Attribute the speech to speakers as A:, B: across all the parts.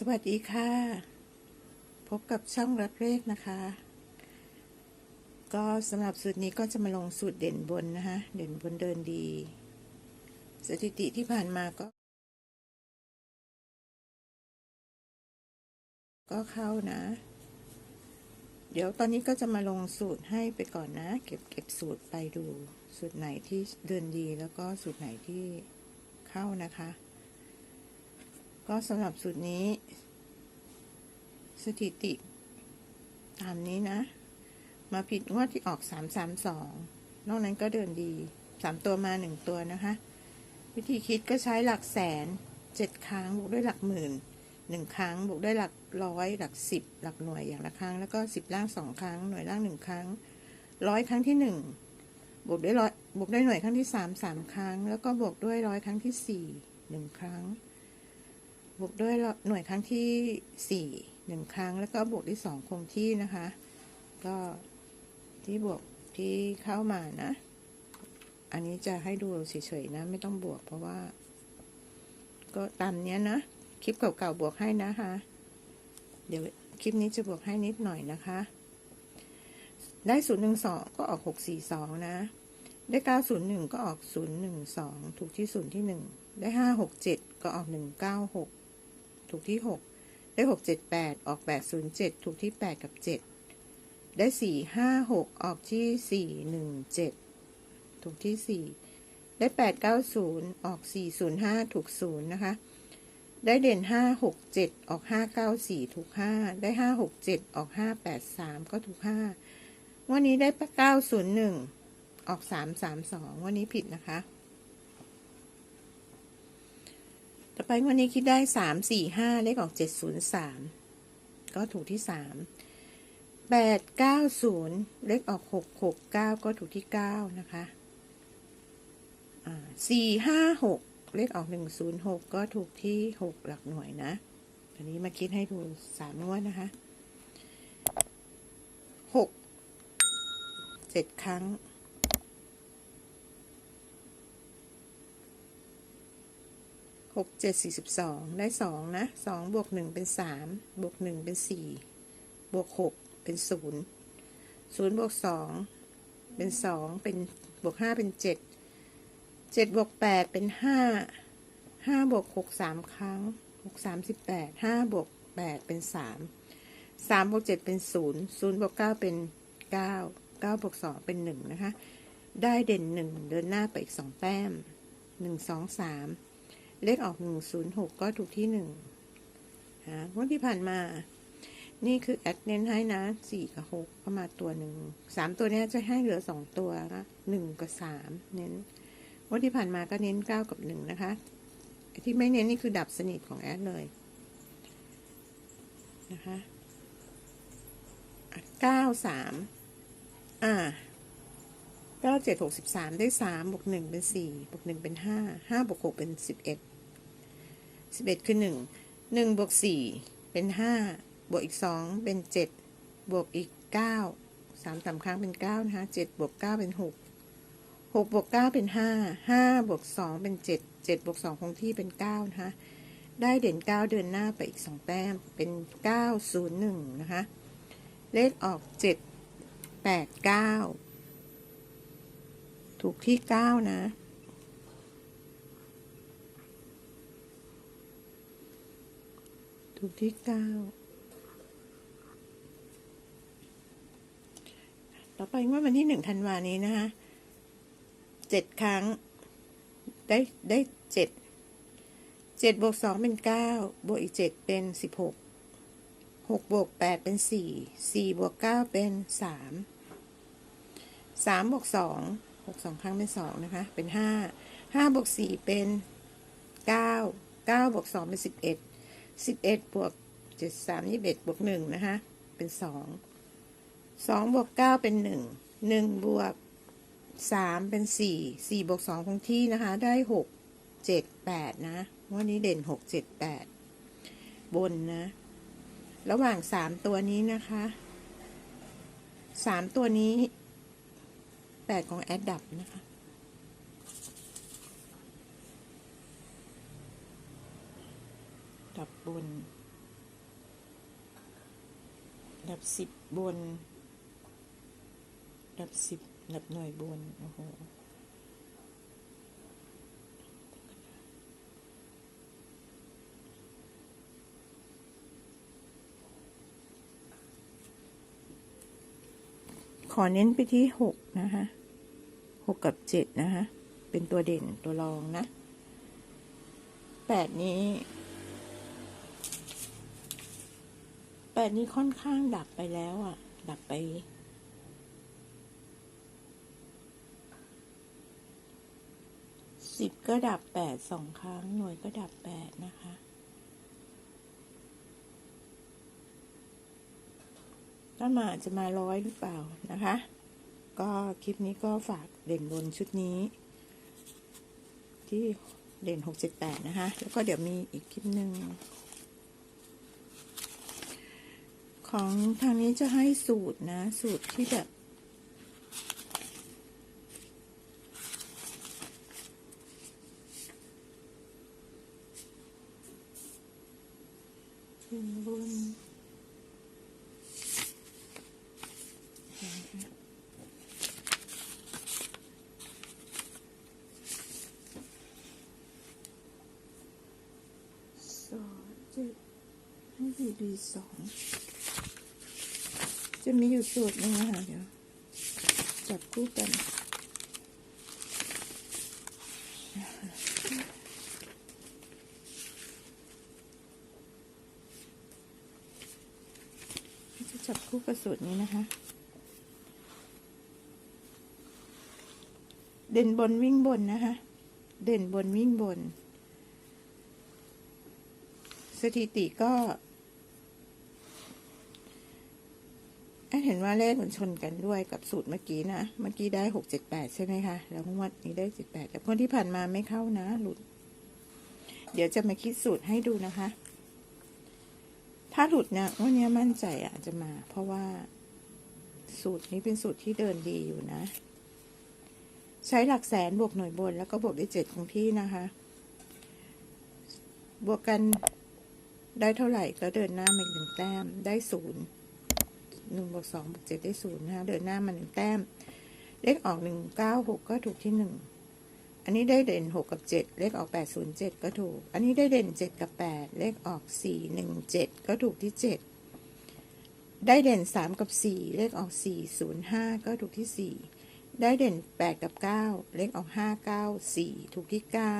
A: สวัสดีค่ะ พบกับช่องรักเลขนะคะ ก็สำหรับสูตรนี้ก็จะมาลงสูตรเด่นบนนะคะเด่นบนเดินดี สถิติที่ผ่านมาก็ ก็เข้านะ เดี๋ยวตอนนี้ก็จะมาลงสูตรให้ไปก่อนนะ เก็บเก็บสูตรไปดู สูตรไหนที่เดินดีแล้วก็สูตรไหนที่เข้านะคะก็สำหรับสูตรนี้ สถิติ ตามนี้นะ มาผิดงวดที่ออกสามสามสองนอกนั้นก็เดินดีสามตัวมาหนึ่งตัวนะคะ วิธีคิดก็ใช้หลักแสนเจ็ดครั้งบวกด้วยหลักหมื่นหนึ่งครั้งบวกด้วยหลักร้อยหลักสิบหลักหน่วยอย่างละครั้ง แล้วก็สิบล่างสองครั้งหน่วยล่างหนึ่งครั้งร้อยครั้งที่หนึ่งบวกด้วยร้อยบวกด้วยหน่วยครั้งที่สามสามครั้ง แล้วก็บวกด้วยร้อยครั้งที่สี่หนึ่งครั้ง บวกด้วยหน่วยครั้งที่สี่ หนึ่งครั้งแล้วก็บวกที่สองคงที่นะคะ ก็ที่บวกที่เข้ามานะ อันนี้จะให้ดูเฉยๆนะ ไม่ต้องบวกเพราะว่า ก็ตามเนี้ยนะ คลิปเก่าๆบวกให้นะคะ เดี๋ยวคลิปนี้จะบวกให้นิดหน่อยนะคะ ได้ศูนย์หนึ่งสองก็ออกหกสี่สองนะ ได้เก้าศูนย์หนึ่งก็ออกศูนย์หนึ่งสองถูกที่ศูนย์ที่หนึ่งได้ห้าหกเจ็ดก็ออกหนึ่งเก้าหกถูกที่หก ได้หกเจ็ดแปดออกแปดศูนย์เจ็ดถูกที่แปดกับเจ็ดได้สี่ห้าหกออกที่สี่หนึ่งเจ็ดถูกที่สี่ได้แปดเก้าศูนย์ออกสี่ศูนย์ห้าถูกศูนย์นะคะ ได้เด่นห้าหกเจ็ดออกห้าเก้าสี่ถูกห้าได้ห้าหกเจ็ดออกห้าแปดสามก็ถูกห้าวันนี้ได้เก้าศูนย์หนึ่งออกสามสามสองวันนี้ผิดนะคะ ต่อไปวันนี้คิดได้สามสี่ห้าเลขออกเจ็ดศูนย์สามก็ถูกที่สามแปดเก้าศูนย์เลขออกหกหกเก้าก็ถูกที่เก้านะคะสี่ห้าหกเลขออกหนึ่งศูนย์หกก็ถูกที่หกหลักหน่วยนะอันนี้มาคิดให้ดูสามงวดนะคะหกเจ็ดครั้ง หกเจ็ดสี่สิบสองได้สองนะสองบวกหนึ่งเป็นสามบวกหนึ่งเป็นสี่บวกหกเป็นศูนย์ศูนย์บวกสองเป็นสองเป็นบวกห้าเป็นเจ็ดเจ็ดบวกแปดเป็นห้าห้าบวกหกสามครั้งหกสามสิบแปดห้าบวกแปดเป็นสามสามบวกเจ็ดเป็นศูนย์ศูนย์บวกเก้าเป็นเก้าเก้าบวกสองเป็นหนึ่งนะคะ ได้เด่นหนึ่งเดินหน้าไปอีกสองแต้มหนึ่งสองสาม เลขออกหนึ่งศูนย์หกก็ถูกที่หนึ่งฮะวันที่ผ่านมา นี่คือแอดเน้นให้นะสี่กับหกก็มาตัวหนึ่งสามตัวนี้จะให้เหลือสองตัวนะหนึ่งกับสามเน้นวันที่ผ่านมาก็เน้นเก้ากับหนึ่งนะคะ ที่ไม่เน้นนี่คือดับสนิทของแอดเลยนะคะเก้าสามอ่า ก้าเจ็ดหกสิบสามได้สามบวกหนึ่งเป็นสี่บวกหนึ่งเป็นห้าห้าบวกหกเป็นสิบเอ็ดสิบเอ็ดคือหนึ่งหนึ่งบวกสี่เป็นห้าบวกอีกสองเป็นเจ็ดบวกอีกเก้าสามสามครั้งเป็นเก้านะคะเจ็ดบวกเก้าเป็นหกหกบวกเก้าเป็นห้าห้าบวกสองเป็นเจ็ดเจ็ดบวกสองคงที่เป็นเก้านะคะได้เด่นเก้าเดินหน้าไปอีกสองแต้มเป็นเก้าศูนย์หนึ่งนะคะเลขออกเจ็ดแปดเก้า ถูกที่เก้านะ ถูกที่เก้าต่อไปว่าวันที่หนึ่งธันวานี้นะคะเจ็ดครั้ง ได้ได้เจ็ดเจ็ดบวกสองเป็นเก้าบวกอีกเจ็ดเป็นสิบหกหกบวกแปดเป็นสี่สี่บวกเก้าเป็นสามสามบวกสอง หกสองครั้งเป็นสองนะคะ เป็นห้าห้าบวกสี่เป็นเก้าเก้าบวกสองเป็นสิบเอ็ดสิบเอ็ดบวกเจ็ดสามยี่สิบเอ็ดบวกหนึ่งนะคะ เป็นสองสองบวกเก้าเป็นหนึ่งหนึ่งบวกสามเป็นสี่สี่บวกสองคงที่นะคะ ได้หกเจ็ดแปดนะวันนี้เด่นหกเจ็ดแปดบนนะ ระหว่างสามตัวนี้นะคะสามตัวนี้ แปดของแอดดับนะคะ ดับบน ดับสิบบน ดับสิบดับหน่วยบน โอ้โห อเน้นไปที่หกนะคะหกกับเจ็ดนะคะ เป็นตัวเด่นตัวรองนะแปดนี้แปดนี้ค่อนข้างดับไปแล้วอะ ดับไป สิบก็ดับแปดสองครั้ง หน่วยก็ดับแปดนะคะ ถ้ามาจะมาร้อยหรือเปล่านะคะ ก็คลิปนี้ก็ฝากเด่นบนชุดนี้ ที่เด่นหกเจ็ดแปดนะคะ แล้วก็เดี๋ยวมีอีกคลิปหนึ่งของทางนี้จะให้สูตรนะ สูตรที่แบบเด่นบน สองเจดให้ดีดีสองจะมีอยู่สูตรนึงนะคะเดี๋ยวจับคู่กันจะจับคู่กับสูตรนี้นะคะ เด่นบนวิ่งบนนะคะ เด่นบนวิ่งบน สถิติก็แอนเห็นว่าเลขมันชนกันด้วยกับสูตรเมื่อกี้นะ เมื่อกี้ได้หกเจ็ดแปดใช่ไหมคะ แล้วงวดนี้ได้เจ็ดแปดแต่คนที่ผ่านมาไม่เข้านะ หลุด เดี๋ยวจะมาคิดสูตรให้ดูนะคะ ถ้าหลุดเนี่ยวันนี้มั่นใจอะจะมา เพราะว่าสูตรนี้เป็นสูตรที่เดินดีอยู่นะ ใช้หลักแสนบวกหน่วยบน แล้วก็บวกด้วยเจ็ดคงที่นะคะ บวกกัน ได้เท่าไหร่ก็เดินหน้ามาหนึ่งแต้มได้ศูนย์หนึ่งบวกสองบวกเจ็ดได้ศูนย์นะคะเดินหน้ามาหนึ่งแต้ม เลขออกหนึ่งเก้าหกก็ถูกที่หนึ่งอันนี้ได้เด่นหกกับเจ็ดเลขออกแปดศูนย์เจ็ดก็ถูก อันนี้ได้เด่นเจ็ดกับแปดเลขออกสี่หนึ่งเจ็ดก็ถูกที่เจ็ดได้เด่นสามกับสี่เลขออกสี่ศูนย์ห้าก็ถูกที่สี่ได้เด่นแปดกับเก้าเลขออกห้าเก้าสี่ถูกที่เก้า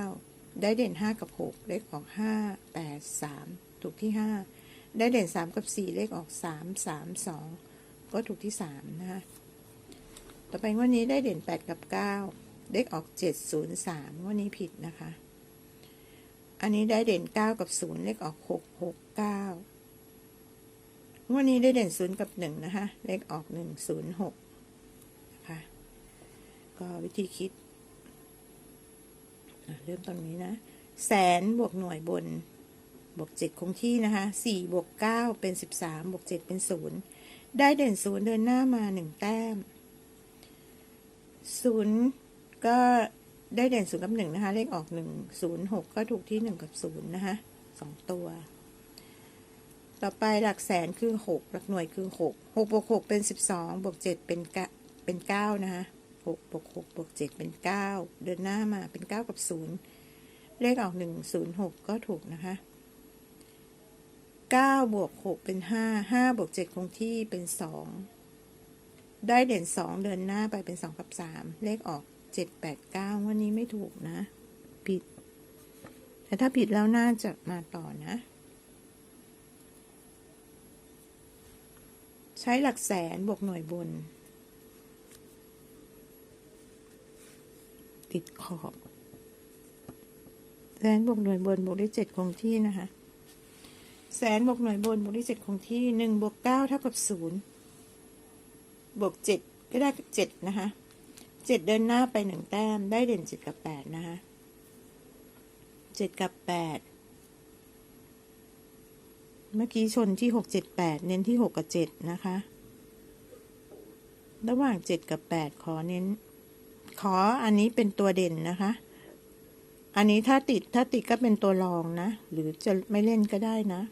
A: ได้เด่นห้ากับหกเลขออกห้าแปดสาม ถูกที่ห้าได้เด่นสามกับสี่เลขออกสามสามสองก็ถูกที่สามนะคะ ต่อไปวันนี้ได้เด่นแปดกับเก้าเลขออกเจ็ดศูนย์สามวันนี้ผิดนะคะ อันนี้ได้เด่นเก้ากับศูนย์เลขออกหกหกเก้าวันนี้ได้เด่นศูนย์กับหนึ่งนะคะ เลขออกหนึ่งศูนย์หกนะคะ ก็วิธีคิด เริ่มตรงนี้นะ แสนบวกหน่วยบน บวกเจ็ดคงที่นะคะสี่บวกเก้าเป็นสิบสามบวกเจ็ดเป็นศูนย์ได้เด่นศูนย์เดินหน้ามาหนึ่งแต้มศูนย์ก็ได้เด่นศูนย์กับหนึ่งนะคะ เลขออกหนึ่งศูนย์หกก็ถูกที่หนึ่งกับศูนย์นะคะสองตัว ต่อไปหลักแสนคือหกหลักหน่วยคือหกหกบวกหกเป็นสิบสองบวกเจ็ดเป็นกะเป็นเก้านะคะหกบวกหกบวกเจ็ดเป็นเก้าเดินหน้ามาเป็นเก้ากับศูนย์เลขออกหนึ่งศูนย์หกก็ถูกนะคะ เก้าบวกหกเป็นห้าห้าบวกเจ็ดคงที่เป็นสองได้เด่นสองเดินหน้าไปเป็นสองกับสามเลขออกเจ็ดแปดเก้าวันนี้ไม่ถูกนะ ผิด แต่ถ้าผิดแล้วน่าจะมาต่อนะ ใช้หลักแสนบวกหน่วยบน ติดขอบแสนบวกหน่วยบนบวกด้วยเจ็ดคงที่นะคะ แสนบวกหน่วยบนบวกด้วยเจ็ดคงที่หนึ่งบวกเก้าเท่ากับศูนย์บวกเจ็ดก็ได้เจ็ดนะคะเจ็ดเดินหน้าไปหนึ่งแต้มได้เด่นเจ็ดกับแปดนะคะเจ็ดกับแปดเมื่อกี้ชนที่หกเจ็ดแปดเน้นที่หกกับเจ็ดนะคะ ระหว่างเจ็ดกับแปดขอเน้น ขออันนี้เป็นตัวเด่นนะคะ อันนี้ถ้าติดถ้าติดก็เป็นตัวรองนะ หรือจะไม่เล่นก็ได้นะ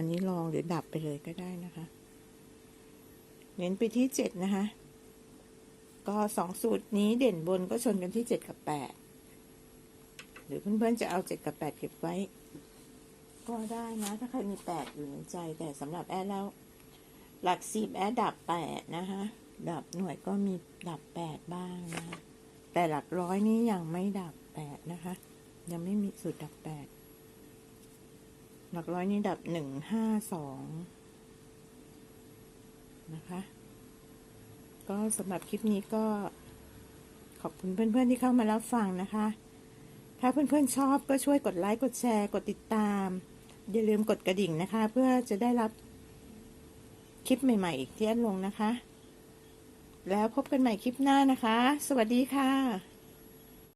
A: อันนี้ลองหรือดับไปเลยก็ได้นะคะ เน้นไปที่เจ็ดนะคะ ก็สองสูตรนี้เด่นบนก็ชนกันที่เจ็ดกับแปดหรือเพื่อนๆจะเอาเจ็ดกับแปดเก็บไว้ ก็ได้นะ ถ้าใครมีแปดอยู่ในใจ แต่สำหรับแอดแล้ว หลักสิบแอดดับแปดนะคะดับหน่วยก็มีดับแปดบ้างนะะแต่หลักร้อยนี้ยังไม่ดับแปดนะคะ ยังไม่มีสูตรดับแปด หลักร้อยนี้ดับหนึ่งห้าสองนะคะ ก็สำหรับคลิปนี้ก็ขอบคุณเพื่อนๆที่เข้ามารับฟังนะคะ ถ้าเพื่อนๆชอบก็ช่วยกดไลค์ กดแชร์ กดติดตาม อย่าลืมกดกระดิ่งนะคะ เพื่อจะได้รับคลิปใหม่ๆที่แอดลงนะคะ แล้วพบกันใหม่คลิปหน้านะคะ สวัสดีค่ะ